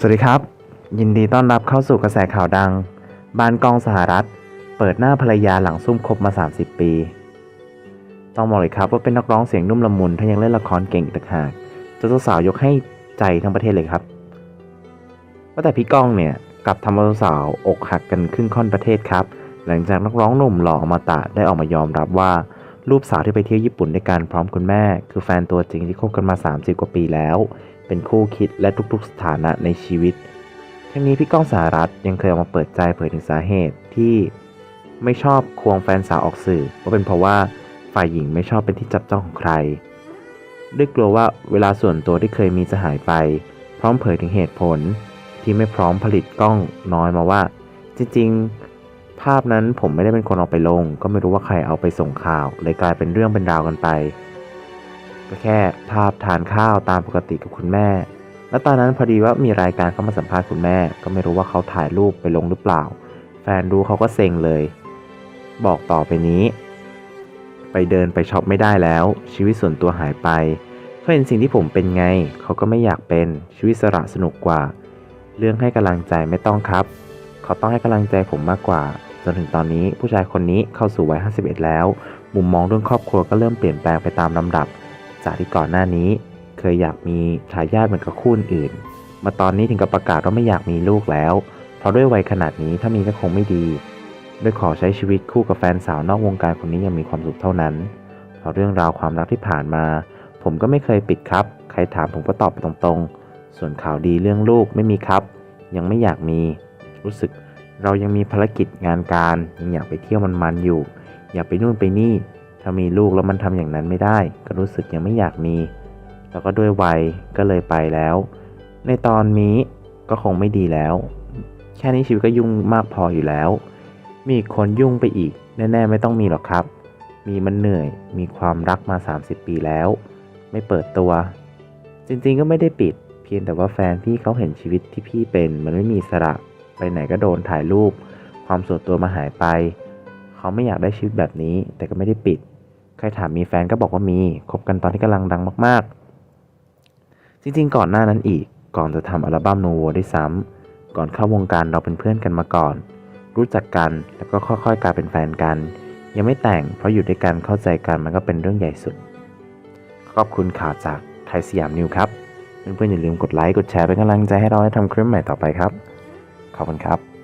สวัสดีครับ ยินดีต้อนรับเข้าสู่กระแสข่าวดัง บ้านกองสหรัฐ เปิดหน้าภรรยาหลังซุ่มคบมา 30 ปี ต้องบอกเลยครับว่าเป็นนักร้องเสียงนุ่มละมุนถ้ายังเล่นละครเก่งอีกต่างหากเจ้าสาวยกให้ใจทั้งประเทศเลยครับว่าแต่พี่ก้องเนี่ยกลับทำเอาสาวอกหักกันครึ่งค่อนประเทศครับ หลังจากนักร้องหนุ่มหล่ออมตะได้ออกมายอมรับว่า รูปสาวที่ไปเที่ยวญี่ปุ่นด้วยกันพร้อมคุณแม่ คือแฟนตัวจริงที่คบกันมา 30 กว่าปีแล้ว เป็นคู่คิดและทุกๆ สถานะในชีวิต ทั้งนี้พี่ก้องสหรัฐยังเคยออกมาเปิดใจเผยถึงสาเหตุที่ไม่ชอบควงแฟนสาวออกสื่อว่าเป็นเพราะว่าฝ่ายหญิงไม่ชอบเป็นที่จับจ้องของใคร ด้วยกลัวว่าเวลาส่วนตัวที่เคยมีจะหายไป พร้อมเผยถึงเหตุผลที่ไม่พร้อมผลิตกล้องน้อยมาว่า จริงๆ ภาพนั้นผมไม่ได้เป็นคนเอาไปลง ก็ไม่รู้ว่าใครเอาไปส่งข่าว เลยกลายเป็นเรื่องเป็นราวกันไป ก็แค่ภาพทานข้าวตามปกติกับคุณแม่ แล้วตอนนั้นพอดีว่ามีรายการเข้ามาสัมภาษณ์คุณแม่ ก็ไม่รู้ว่าเขาถ่ายรูปไปลงหรือเปล่า แฟนรู้เขาก็เซ็งเลย บอกต่อไปนี้ ไปเดินไปช็อปไม่ได้แล้ว ชีวิตส่วนตัวหายไปเขาเห็นสิ่งที่ผมเป็นไง เขาก็ไม่อยากเป็นชีวิตสระสนุกกว่า เรื่องให้กำลังใจไม่ต้องครับ เขาต้องให้กำลังใจผมมากกว่า นถึงตอนนี้ผู้ชายคนนี้เข้าสู่วัย 51 แล้ว มุมมองเรื่องครอบครัวก็เริ่มเปลี่ยนแปลงไปตามลำดับ จากที่ก่อนหน้านี้ เคยอยากมีทายาทเหมือนกับคู่อื่น มาตอนนี้ถึงกับประกาศว่าไม่อยากมีลูกแล้ว เพราะด้วยวัยขนาดนี้ถ้ามีก็คงไม่ดีโดยขอใช้ชีวิตคู่กับแฟนสาวนอกวงการคนนี้อยังมีความสุขเท่านั้น เพราะเรื่องราวความรักที่ผ่านมา ผมก็ไม่เคยปิดครับ ใครถามผมก็ตอบไปตรงๆ ส่วนข่าวดีเรื่องลูกไม่มีครับ ยังไม่อยากมี รู้สึก เรายังมีภารกิจงานการยังอยากไปเที่ยวมันๆอยู่ อยากไปนู่นไปนี่ ถ้ามีลูกแล้วมันทำอย่างนั้นไม่ได้ ก็รู้สึกยังไม่อยากมี แล้วก็ด้วยวัยก็เลยไปแล้ว ในตอนนี้ก็คงไม่ดีแล้ว แค่นี้ชีวิตก็ยุ่งมากพออยู่แล้ว มีคนยุ่งไปอีก แน่ ๆ ไม่ต้องมีหรอกครับ มีมันเหนื่อย มีความรักมา 30 ปีแล้ว ไม่เปิดตัว จริงๆก็ไม่ได้ปิด เพียงแต่ว่าแฟนพี่เขาเห็นชีวิตที่พี่เป็นมันไม่มีสระ ไปไหนก็โดนถ่ายรูป ความส่วนตัวมาหายไป เขาไม่อยากได้ชีวิตแบบนี้ แต่ก็ไม่ได้ปิด ใครถามมีแฟนก็บอกว่ามี คบกันตอนที่กำลังดังมากๆ จริงๆ ก่อนหน้านั้นอีก ก่อนจะทำอัลบั้มโนโวด้วยซ้ำ ก่อนเข้าวงการเราเป็นเพื่อนกันมาก่อน รู้จักกันแล้วก็ค่อยๆ กลายเป็นแฟนกัน ยังไม่แต่ง เพราะอยู่ด้วยกันเข้าใจกันมันก็เป็นเรื่องใหญ่สุด ขอบคุณข่าวจากไทยสยามนิวครับเพื่อนๆอย่าลืมกดไลค์ กดแชร์เป็นกำลังใจให้เราได้ทำคลิปใหม่ต่อไปครับ ขอบคุณครับ